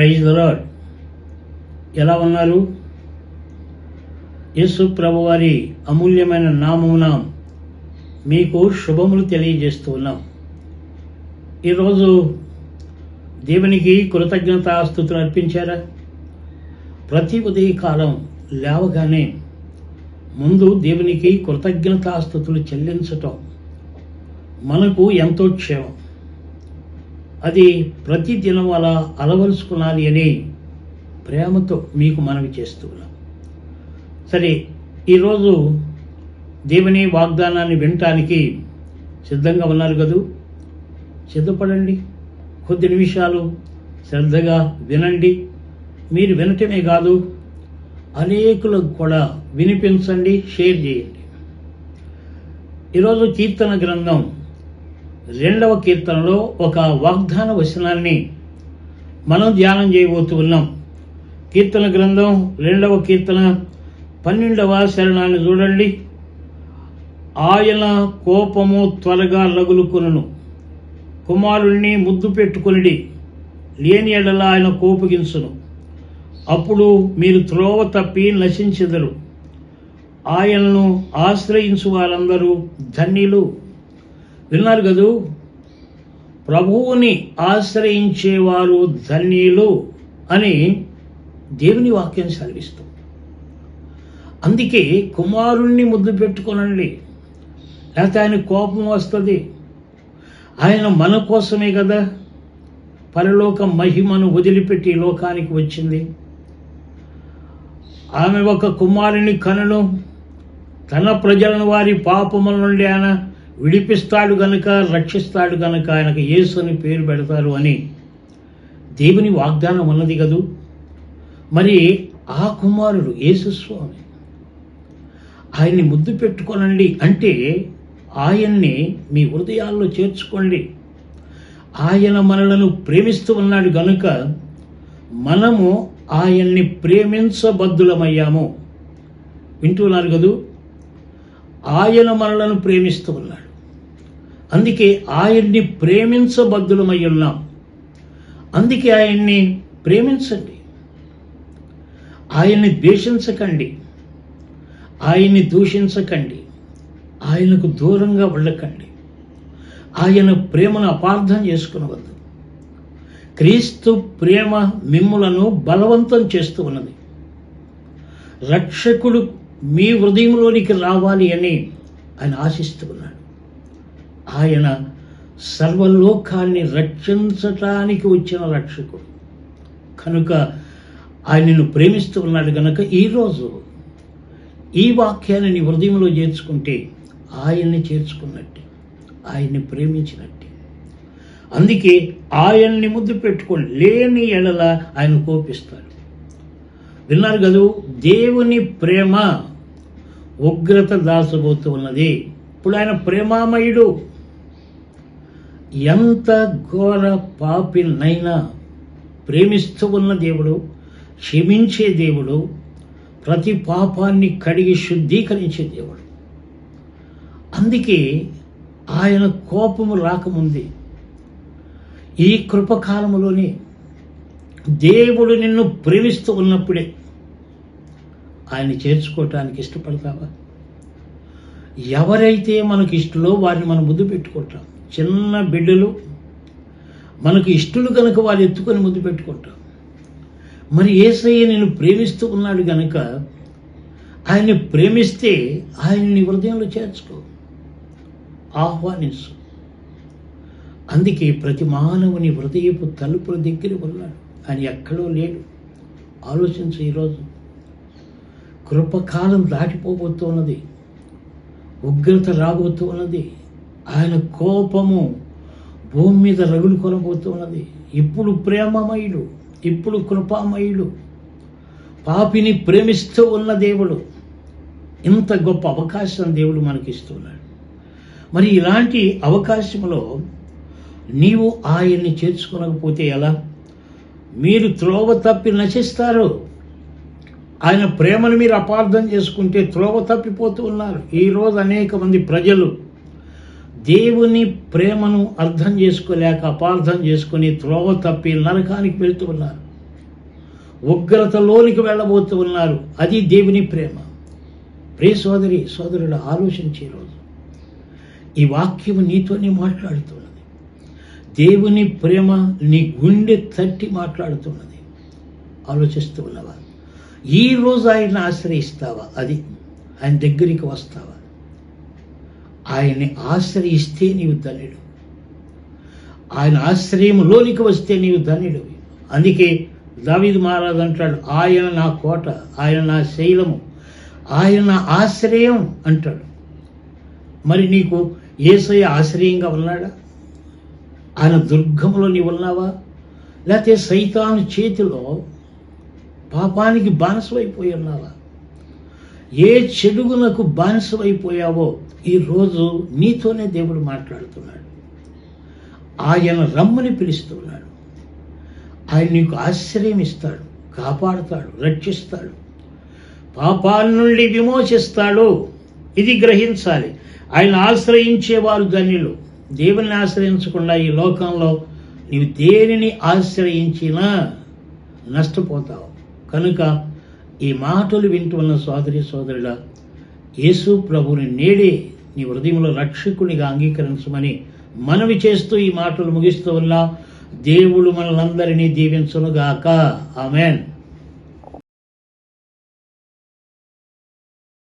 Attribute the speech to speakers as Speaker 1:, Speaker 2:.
Speaker 1: Praise lord. ఎలా ఉన్నారు? యేసు ప్రభు వారి అమూల్యమైన నామమున మీకు శుభములు తెలియజేస్తూ ఉన్నాం. ఈరోజు దేవునికి కృతజ్ఞతాస్థుతులు అర్పించారా? ప్రతి ఉదయకాలం లేవగానే ముందు దేవునికి కృతజ్ఞతాస్థుతులు చెల్లించటం మనకు ఎంతో క్షేమం. అది ప్రతి దినం అలా అలవరుచుకునాలి అని ప్రేమతో మీకు మనవి చేస్తున్నాం సరే ఈరోజు దేవుని వాగ్దానాన్ని వినటానికి సిద్ధంగా ఉన్నారు కదూ? సిద్ధపడండి. కొద్ది నిమిషాలు శ్రద్ధగా వినండి. మీరు వినటమే కాదు అనేకులకు కూడా వినిపించండి షేర్ చేయండి. ఈరోజు కీర్తన గ్రంథం రెండవ కీర్తనలో ఒక వాగ్దాన వచనాన్ని మనం ధ్యానం చేయబోతూ ఉన్నాం కీర్తన గ్రంథం రెండవ కీర్తన పన్నెండవ శరణాన్ని చూడండి. ఆయన కోపము త్వరగా లగులుకొనును. కుమారుణ్ణి ముద్దు పెట్టుకొనిడి లేని ఎడల ఆయన కోపగించును. అప్పుడు మీరు త్రోవ తప్పి నశించెదరు. ఆయనను ఆశ్రయించు వారందరూ ధన్యులు. విన్నారు కదూ? ప్రభువుని ఆశ్రయించేవారు ధన్యులు అని దేవుని వాక్యం సెలవిస్తుంది అందుకే కుమారుణ్ణి ముద్దు పెట్టుకోనండి. లేకపోతే ఆయన కోపం వస్తుంది. ఆయన మన కోసమే కదా. పరలోక మహిమను వదిలిపెట్టి లోకానికి వచ్చింది. ఆమె ఒక కుమారుని కనును. తన ప్రజలను వారి పాపముల నుండి ఆయన విడిపిస్తాడు గనుక రక్షిస్తాడు గనుక ఆయనకు యేసు అని పేరు పెడతారు అని దేవుని వాగ్దానం ఉన్నది కదూ? మరి ఆ కుమారుడు యేసుస్వామి ఆయన్ని ముద్దు పెట్టుకోనండి అంటే ఆయన్ని మీ హృదయాల్లో చేర్చుకోండి. ఆయన మనలను ప్రేమిస్తూ ఉన్నాడు గనుక మనము ఆయన్ని ప్రేమించబద్దులమయ్యాము వింటున్నారు కదూ? ఆయన మనలను ప్రేమిస్తూ ఉన్నాడు. అందుకే ఆయన్ని ప్రేమించబద్ధులమై ఉన్నాం. అందుకే ఆయన్ని ప్రేమించండి. ఆయన్ని ద్వేషించకండి. ఆయన్ని దూషించకండి. ఆయనకు దూరంగా వెళ్ళకండి. ఆయన ప్రేమను అపార్థం చేసుకునవద్దు. క్రీస్తు ప్రేమ మిమ్ములను బలవంతం చేస్తూ ఉన్నది. రక్షకుడు మీ హృదయంలోనికి రావాలి అని ఆయన ఆశిస్తూ ఆయన సర్వలోకాన్ని రక్షించటానికి వచ్చిన రక్షకుడు. కనుక ఆయనను ప్రేమిస్తూ ఉన్నాడు కనుక ఈరోజు ఈ వాక్యాన్ని నీ హృదయంలో చేర్చుకుంటే ఆయన్ని చేర్చుకున్నట్టే ఆయన్ని ప్రేమించినట్టే. అందుకే ఆయన్ని ముద్దు పెట్టుకోండి లేని ఎడల ఆయన కోపిస్తాడు. విన్నారు కదూ? దేవుని ప్రేమ ఉగ్రత దాసబోతు ఉన్నది. ఇప్పుడు ఆయన ప్రేమామయుడు. ఎంత ఘోర పాపినైనా ప్రేమిస్తూ ఉన్న దేవుడు క్షమించే దేవుడు ప్రతి పాపాన్ని కడిగి శుద్ధీకరించే దేవుడు. అందుకే ఆయన కోపము రాకముందే ఈ కృపకాలములోనే దేవుడు నిన్ను ప్రేమిస్తూ ఉన్నప్పుడే ఆయన చేర్చుకోవటానికి ఇష్టపడతావా? ఎవరైతే మనకి ఇష్టలో వారిని మనం ముద్దు పెట్టుకుంటాం. చిన్న బిడ్డలు మనకు ఇష్టలు కనుక వాళ్ళు ఎత్తుకొని ముద్దు పెట్టుకుంటాం మరి ఏసయ్య నేను ప్రేమిస్తూ ఉన్నాడు గనక ఆయన్ని ప్రేమిస్తే ఆయన్ని హృదయంలో చేర్చుకో. ఆహ్వానించు. అందుకే ప్రతి మానవుని హృదయపు తలుపుల దగ్గర ఉన్నాడు. ఆయన ఎక్కడో లేడు. ఆలోచించు ఈరోజు. కృపకాలం దాటిపోబోతున్నది. ఉగ్రత రాబోతున్నది. ఆయన కోపము భూమి మీద రగులు కొనబోతున్నది ఇప్పుడు ప్రేమమయుడు ఇప్పుడు కృపామయుడు పాపిని ప్రేమిస్తూ ఉన్న దేవుడు ఇంత గొప్ప అవకాశం దేవుడు మనకిస్తున్నాడు. మరి ఇలాంటి అవకాశంలో నీవు ఆయన్ని చేర్చుకోనకపోతే ఎలా? మీరు త్రోవ తప్పి నశిస్తారు. ఆయన ప్రేమను మీరు అపార్థం చేసుకుంటే త్రోవ తప్పిపోతూ ఉన్నారు. ఈరోజు అనేక మంది ప్రజలు దేవుని ప్రేమను అర్థం చేసుకోలేక అపార్థం చేసుకుని త్రోవ తప్పి నరకానికి వెళ్తూ ఉన్నారు. ఉగ్రతలోనికి వెళ్ళబోతూ ఉన్నారు. అది దేవుని ప్రేమ. ప్రియ సోదరి సోదరుడు ఆలోచించే రోజు. ఈ వాక్యం నీతోనే మాట్లాడుతున్నది. దేవుని ప్రేమ నీ గుండె తట్టి మాట్లాడుతున్నది. ఆలోచిస్తూ ఉన్నవా ఈ రోజు ఆయన ఆశ్రయిస్తావా? అది ఆయన దగ్గరికి వస్తావా? ఆయన్ని ఆశ్రయిస్తే నీవు ధనుడు ఆయన ఆశ్రయంలోనికి వస్తే నీవు ధనుడు అందుకే దావీదు మహారాజు అంటాడు ఆయన నా కోట ఆయన నా శైలము ఆయన నా ఆశ్రయం అంటాడు. మరి నీకు ఏసయ్య ఆశ్రయంగా ఉన్నాడా? ఆయన దుర్గంలో నీవు ఉన్నావా? లేకపోతే సైతాను చేతిలో పాపానికి బానిసమైపోయి ఉన్నావా? ఏ చెడుగునకు బానిసమైపోయావో ఈరోజు నీతోనే దేవుడు మాట్లాడుతున్నాడు. ఆయన రమ్మని పిలుస్తున్నాడు. ఆయన నీకు ఆశ్రయం ఇస్తాడు కాపాడుతాడు రక్షిస్తాడు. పాపాల నుండి విమోచిస్తాడు. ఇది గ్రహించాలి. ఆయన ఆశ్రయించేవారు ధన్యులు దేవుని ఆశ్రయించకుండా ఈ లోకంలో నీవు దేనిని ఆశ్రయించినా నష్టపోతావు. కనుక ఈ మాటలు వింటున్న సోదరి సోదరుడా యేసు ప్రభుని నేడే నీ హృదయంలో రక్షకునిగా అంగీకరించమని మనవి చేస్తూ ఈ మాటలు ముగిస్తూ ఉన్నా దేవుడు మనలందరినీ దీవించునుగాక. ఆమెన్.